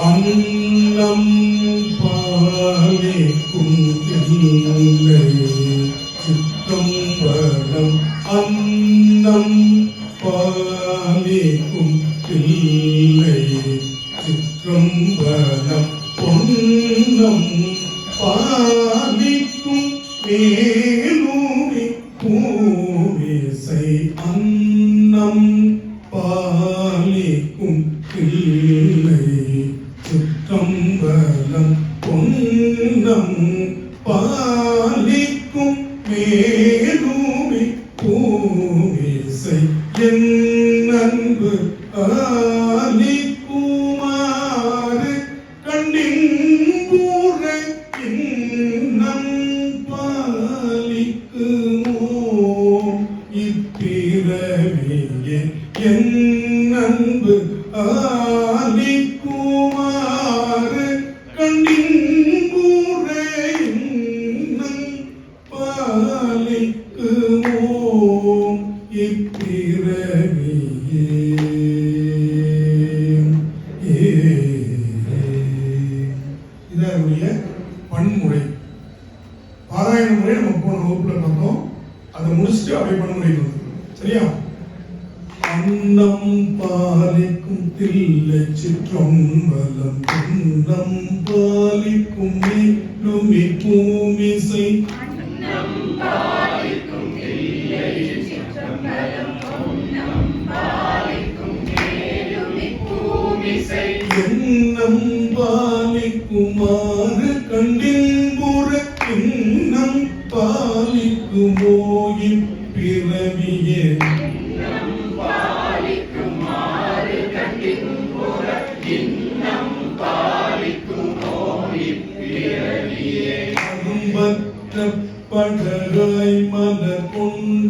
அன்னம் பாலிக்கும் சித்தம் சிற்றம்பலம் அன்னம் பாலிக்கும் சித்தம் சிற்றம்பலம் பொன்னம் பாலிக்கும் மேலூரி பூவிசை அன்னம் பாலிக்கும் இல்லை ali இதனுடைய பன்முறை. பாராயண முறை நம்ம போன வகுப்புல பார்த்தோம். அதை முடிச்சுட்டு அப்படியே பன்முறை முடியும் சரியா? அன்னம் பாலிக்கும் தில்லை சிற்றம்பலம் அன்னம் பாலிக்கும் நீலுமி பூமிசை பாலிக்குமாறு கண்டின்புற இன்னம் பாலிக்குமோ? இப்பிறவியே. அரும்பற்ற படராய் மலர் கொண்டு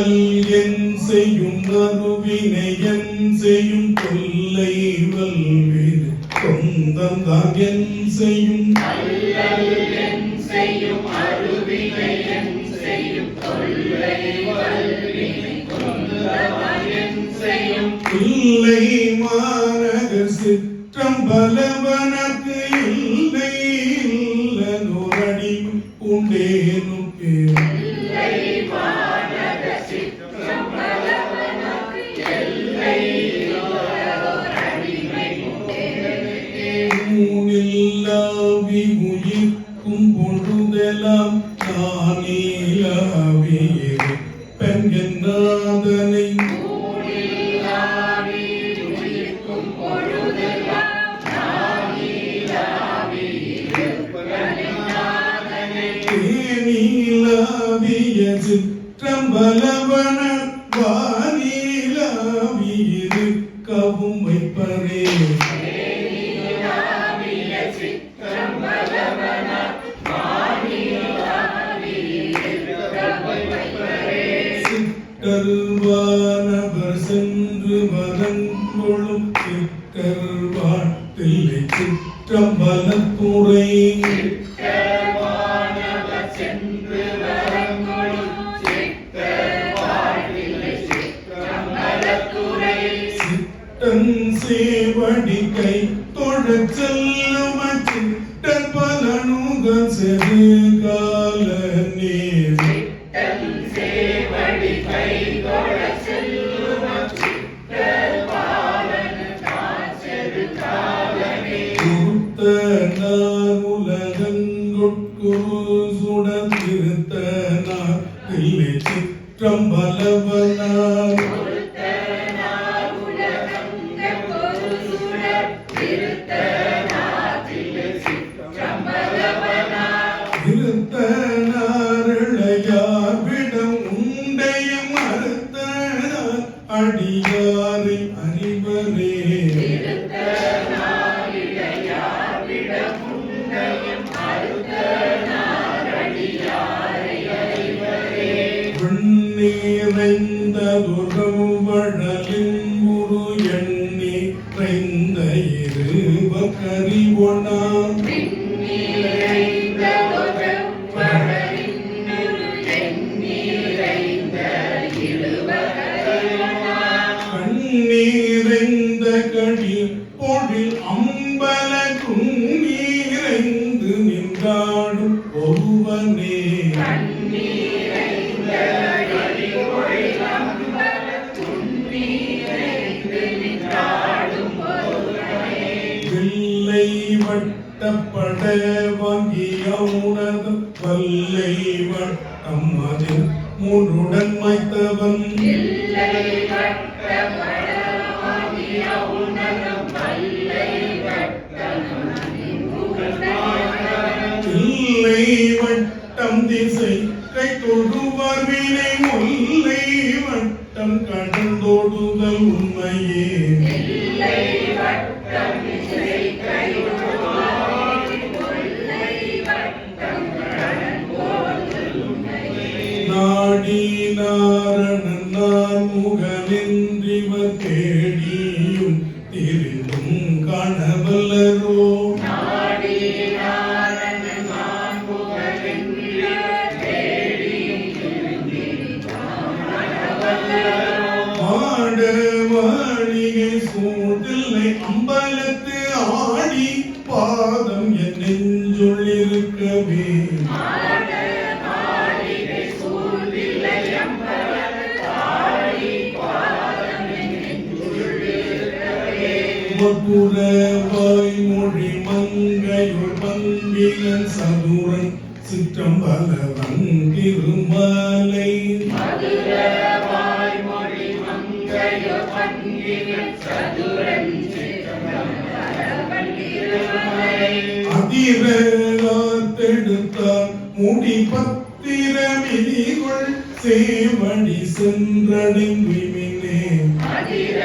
அல்லல் என் செய்யும் அருவினையன் செய்யும் தொல்லை வல்வேறு சொந்தம் தான் என் செய்யும் அல்லல் என் செய்யும் சிற்றம்பலவன வானிலாவி இருக்கவும் வைப்பரே. தேனிலாவிய சென்று வரங்கொழும் சிற்றம்பலத்துறை படிக்கை தொழச் செல்லும் பல நூகன் செது கால நீர் கண்ணீரைந்த கடி பொழில் அம்பல குண்ணீரைந்து நின்றான் வட்ட வாங்கிய உணர்வு வல்லை வட்டம் அது மூன்றுடன் மைத்தவன். இல்லை வட்டம் திசை கை தொழுவார் வினை முல்லை வட்டம் கடந்தோடுதல் உண்மையே. i'm humble மகுரவாய் மொழி மங்கையுள் மங்கிலன் சதுரன் சிற்றம்பலவன் திருமாலை. அதிரத்தெடுத்தார் முடி பத்திரமிதிகள் சேவடி சென்றடைந்து மினே அதிர